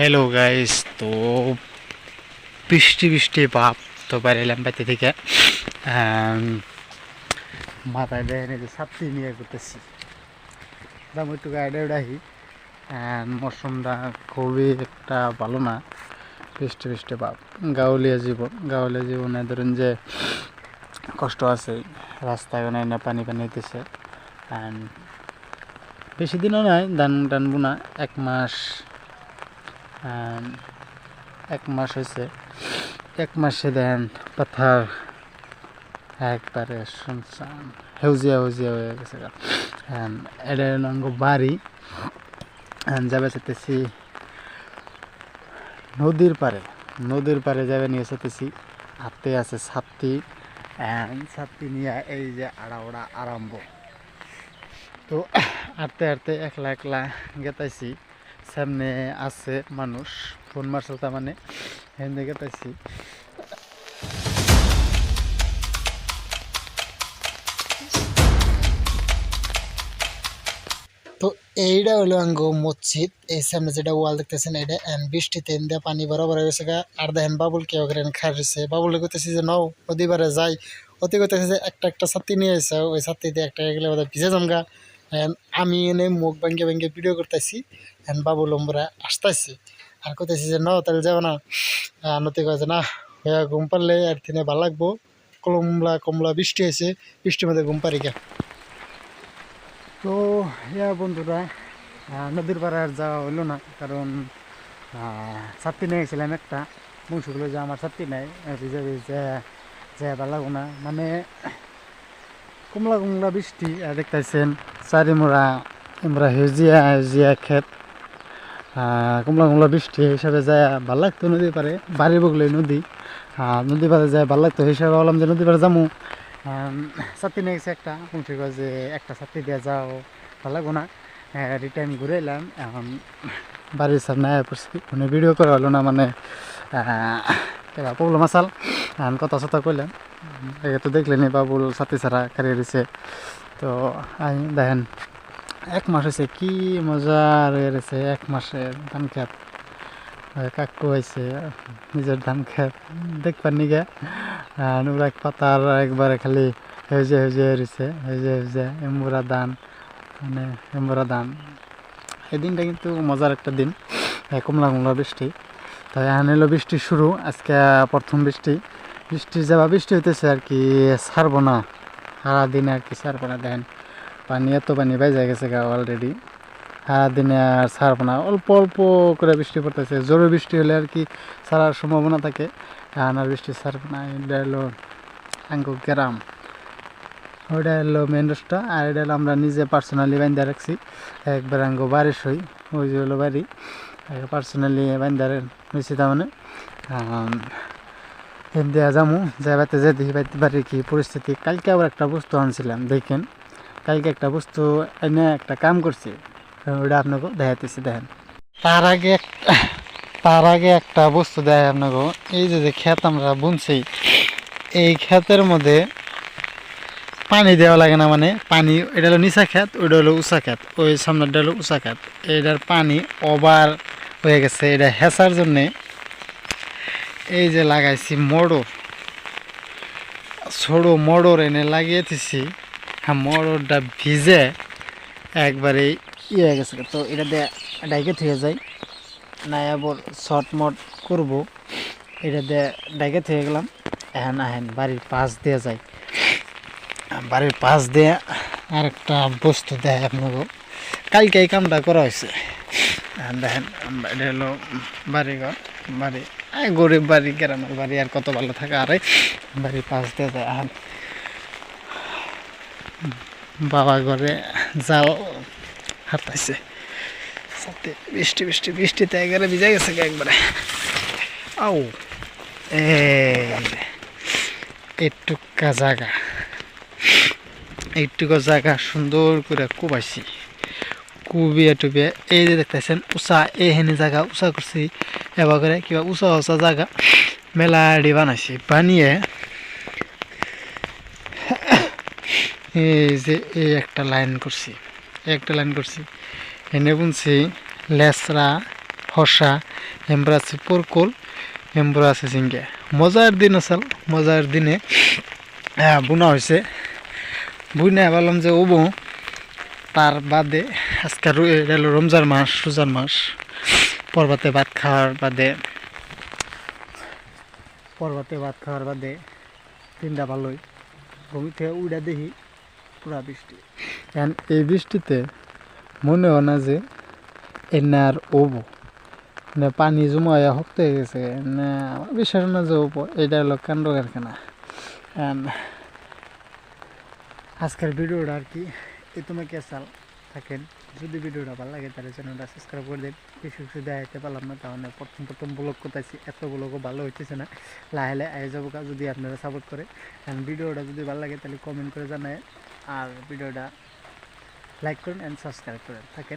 Hello guys তো বৃষ্টি বৃষ্টি ভাব তো বাইরে এলাম বাড়িতে থেকে। মাথায় দেখেন যে ছাত্রী নিয়ে করতেছি দাম একটু গাড়ি উড়াহি মৌসুমটা খুবই একটা ভালো না। বৃষ্টি বৃষ্টি ভাব গাঁৱলীয়া জীবন গাঁৱলীয়া জীবনে ধরুন যে কষ্ট আছে, রাস্তায় না পানি পানি দিতেছে বেশি দিনও নয় ধান টান বোনা এক মাস এক মাস হয়েছে। এক মাসে দেন পাথার একবারে শুনছান। সেউজীয়া সেউজীয়া হয়ে গেছে গা। আম, এটা হলো বাড়ি। যাবে চাইতেছি নদীর পারে নদীর পারে যাবে নিয়ে চাইতেছি হাতে আছে ছাত্রী। ছাত্রী নিয়ে এই যে আড়া ওড়া আরম্ভ। তো হাঁটতে হাঁটতে একলা একলা গেতাইছি। সামনে আছে মানুষ। ফোন মারছিল তার মানে। হেন্দে গেতাইছি তো এইটা হলো আঙ্গো মসজিদ। এই সামনে যেটা ওয়াল দেখতেছেন এটা এন্ড বৃষ্টিতে এন দিয়ে পানি বরাবর হয়ে গেছে। আর দেখেন বাবুল কেউ করে রয়েছে বাবুল করতেছি যে, নাও ওদিবারে যাই। অতি করতেছে যে, একটা একটা ছাত্রী নিয়ে এসে ওই ছাত্রী দিয়ে একটা গেলে ভিজে জমগা আমি এনে মুখ ভাঙ্গে ভাঙ্গে ভিডিও করতেছি এন্ড বাবু লম্বরা আসতেছি, আর করতেছি যে, নাও, তাহলে যাব না। আর নতি কয়েছে না হয়ে ঘুম পারলে আর দিনে ভালো লাগবো। কমলা কমলা বৃষ্টি হয়েছে, বৃষ্টির মধ্যে ঘুম পারি গা। তো, ইয়া বন্ধুরা নদীর পাড়ে আর যাওয়া হলো না, কারণ ছাত্রী নিয়ে গেছিলাম একটা বংশগুলো যে আমার ছাত্রী ভিজে যে ভালো লাগবো না। মানে কমলা কমলা বৃষ্টি দেখতেছেন চারিমোড়া আমরা হেজিয়া ক্ষেত আহ, কমলা কমলা বৃষ্টি হিসাবে যায় ভালো লাগতো নদী পারে বাড়ি বগলে নদী নদী পারে যায় ভালো লাগতো হিসাবে বললাম যে নদী পারে যামু। ছাত্রী নিয়ে গেছে একটা কয় যে একটা ছাত্রী দিয়ে যাও ভালো লাগবো না। রিটার্ন ঘুরে এলাম এখন বাড়ির সামনে পড়ছি মানে ভিডিও করা হলো না মানে প্রবলেম আসাল কথা সথা কইলাম। আগে তো দেখলেনি বাবুল ছাত্রী ছাড়া কারিয়ে দিছে তো দেখেন, এক মাস হয়েছে কি মজা রয়ে গেছে, এক মাসের ধান খেত। কাকু হয়েছে নিজের ধান খেত। দেখবার নিগে নুরাক পাতার একবারে খালি হেজে হেজে রয়েছে হেজে হেজে এম্বুরা ধান মানে এম্বুরা ধান। এই দিনটা কিন্তু মজার একটা দিন কমলা কমলা বৃষ্টি। তাই এলো বৃষ্টি শুরু, আজকে প্রথম বৃষ্টি। বৃষ্টি যাবা বৃষ্টি হইতেছে আর কি, ছাড়বো না। সারাদিনে আর কি ছাড়বো না, দেখেন। পানি এত পানি বাইজা গেছে গা অলরেডি সারাদিনে আর না, অল্প অল্প করে বৃষ্টি পড়তেছে। জোরে বৃষ্টি হলে আর কি সারার সম্ভাবনা থাকে। এখন আর বৃষ্টি ছাড়বে না, এটা হলো আঙ্গু গ্রাম। ওইটা হলো মেন রোডটা আর এটা হলো আমরা নিজে পার্সোনালি বান্ধা রাখছি। একবার আঙ্গু বাড়ি সই ওই যে হলো বাড়ি। পার্সোনালি বান্ধা রয়েছি তার মানে। দেওয়া যামু যাইবাতে যে দেখি পাইতে পারি কি, পরিস্থিতি। কালকে আবার একটা বস্তু আনছিলাম, দেখেন। কালকে একটা বস্তু এনে একটা কাম করছি, ওটা আপনাকে দেখাইতেছি, দেখেন। তার আগে তার আগে একটা বস্তু দেয় আপনাকে। এই যে যে ক্ষেত আমরা বুনছি, এই ক্ষেতের মধ্যে পানি দেওয়া লাগে না মানে পানি, এটা হলো নিচা ক্ষেত ওইটা হলো উষা ক্ষেত, ওই সামনেটা হলো উষা ক্ষেত। এটার পানি ওভার হয়ে গেছে, এটা হেঁচার জন্যে এই যে লাগাইছি মোড়র ছোড়ো মোড়র এনে লাগিয়ে দিছি হ্যাঁ মোড়রটা ভিজে একবারে ইয়ে হয়ে গেছে। তো এটা দিয়ে ডাইকে যায় নাই আবার শর্ট মট করব। এটা দিয়ে ডাইকে থেকে গেলাম। এখন আহেন বাড়ির পাশ দিয়ে যাই। বাড়ির পাশ দিয়ে আরেকটা বস্তু দেয় আপনাকে। কালকে এই কামটা করা হয়েছে। দেখেন, এটা হলো বাড়িঘর, বাড়ি গরিব বাড়ি, গ্রামের বাড়ি, আর কত ভালো থাকে, আরে বাড়ির পাশ দিয়ে যায় এখন বাবা ঘরে জাল হাতাইছে সাথে বৃষ্টি বৃষ্টি বৃষ্টিতে একবারে ভিজে গেছে একবারে। আও এইটুকা জায়গা, এইটুকু জায়গা সুন্দর করে কুবাইছি। কুবিয়া টুবিয়া, এই যে দেখতেছেন উষা এইখানে জায়গা উষা করছি। এবার করে কিবা উষা উষা জায়গা মেলাডি বানাইছি। বানিয়ে এই যে এই একটা লাইন করছি একটা লাইন করছি এনে বুনছি লেসরা ফর্সা এমব্রা আছে পরকুল এমব্রা আছে জিঙ্গে মজার দিন আসাল মজার দিনে বুনা হয়েছে বুনে ভাবলাম যে ওবো তার বাদে আজকে রমজান মাস রোজার মাস। পর্বতে ভাত খাওয়ার বাদে, পর্বতে ভাত খাওয়ার বাদে তিনটা ভালোই ঘুমি থেকে উড়া দেখি পুরা বৃষ্টি। এখন এই বৃষ্টিতে মনে হয় না যে এনে আর ওবো। না পানি জমা হয়ে হয়ে গেছে। না বিশ্বাস না যে ওবো। এটা হলো কাণ্ড কারখানা। আজকের ভিডিওটা আর কি এই তোমাকে চাল থাকেন। যদি ভিডিওটা ভালো লাগে, তাহলে চ্যানেলটা সাবস্ক্রাইব করে দেন। বেশি কিছু দেখাইতে পারলাম না, তাহলে প্রথম প্রথম ব্লগ করতেছি। এত ব্লগও ভালো হইতেছে না। লাহে লাহে আয় যাব যদি আপনারা সাপোর্ট করে। অ্যান্ড ভিডিওটা যদি ভালো লাগে, তাহলে কমেন্ট করে জানায়। আর ভিডিওটা লাইক করুন অ্যান্ড সাবস্ক্রাইব করেন থাকেন।